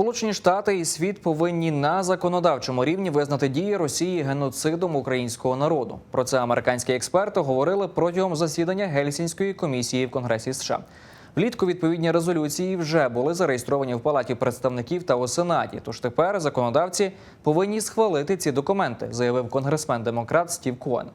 Сполучені Штати і світ повинні на законодавчому рівні визнати дії Росії геноцидом українського народу. Про це американські експерти говорили протягом засідання Гельсінської комісії в Конгресі США. Влітку відповідні резолюції вже були зареєстровані в Палаті представників та у Сенаті. Тож тепер законодавці повинні схвалити ці документи, заявив конгресмен-демократ Стів Коен.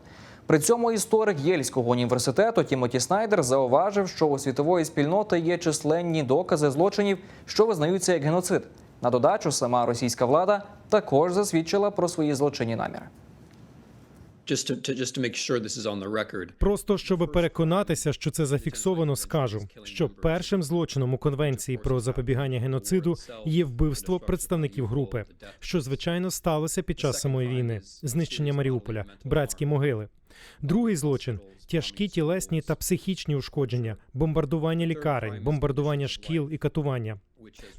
При цьому історик Єльського університету Тімоті Снайдер зауважив, що у світової спільноти є численні докази злочинів, що визнаються як геноцид. На додачу, сама російська влада також засвідчила про свої злочинні наміри. Просто щоб переконатися, що це зафіксовано, скажу, що першим злочином у конвенції про запобігання геноциду є вбивство представників групи, що звичайно сталося під час самої війни, знищення Маріуполя, братські могили. Другий злочин тяжкі тілесні та психічні ушкодження, бомбардування лікарень, бомбардування шкіл і катування.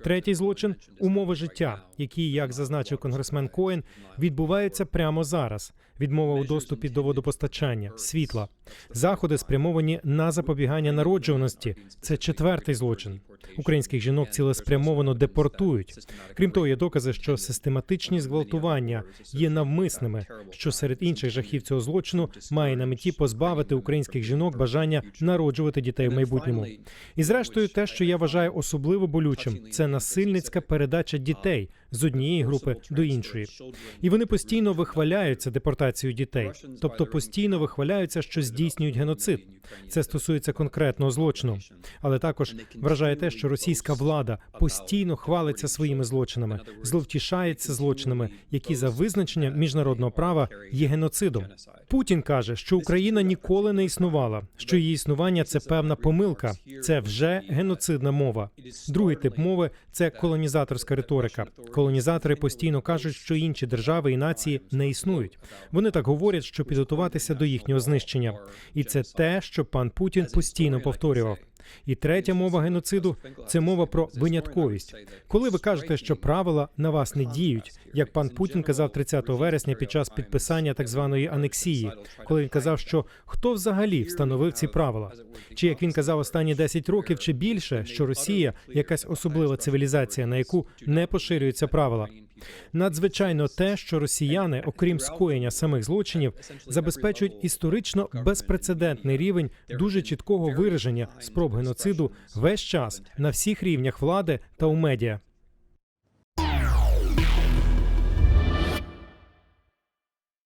Третій злочин умови життя, які, як зазначив конгресмен Коен, відбуваються прямо зараз. Відмова у доступі до водопостачання, світла, заходи спрямовані на запобігання народжуваності. Це четвертий злочин. Українських жінок цілеспрямовано депортують. Крім того, є докази, що систематичні зґвалтування є навмисними, що серед інших жахів цього злочину має на меті позбавити українських жінок бажання народжувати дітей в майбутньому. І зрештою, те, що я вважаю особливо болючим, це насильницька передача дітей з однієї групи до іншої. І вони постійно вихваляються депортацією дітей, тобто постійно вихваляються, що здійснюють геноцид. Це стосується конкретного злочину, але також вражає те, що російська влада постійно хвалиться своїми злочинами, зловтішається злочинами, які за визначенням міжнародного права є геноцидом. Путін каже, що Україна ніколи не існувала, що її існування це певна помилка, це вже геноцидна мова. Другий тип мови це колонізаторська риторика. Колонізатори постійно кажуть, що інші держави і нації не існують. Вони так говорять, що підготуватися до їхнього знищення, і це те, що пан Путін постійно повторював. І третя мова геноциду це мова про винятковість. Коли ви кажете, що правила на вас не діють, як пан Путін казав 30 вересня під час підписання так званої анексії, коли він казав, що хто взагалі встановив ці правила, чи як він казав останні 10 років чи більше, що Росія якась особлива цивілізація, на яку не поширюються правила. Надзвичайно те, що росіяни, окрім скоєння самих злочинів, забезпечують історично безпрецедентний рівень дуже чіткого вираження спроб геноциду весь час на всіх рівнях влади та у медіа.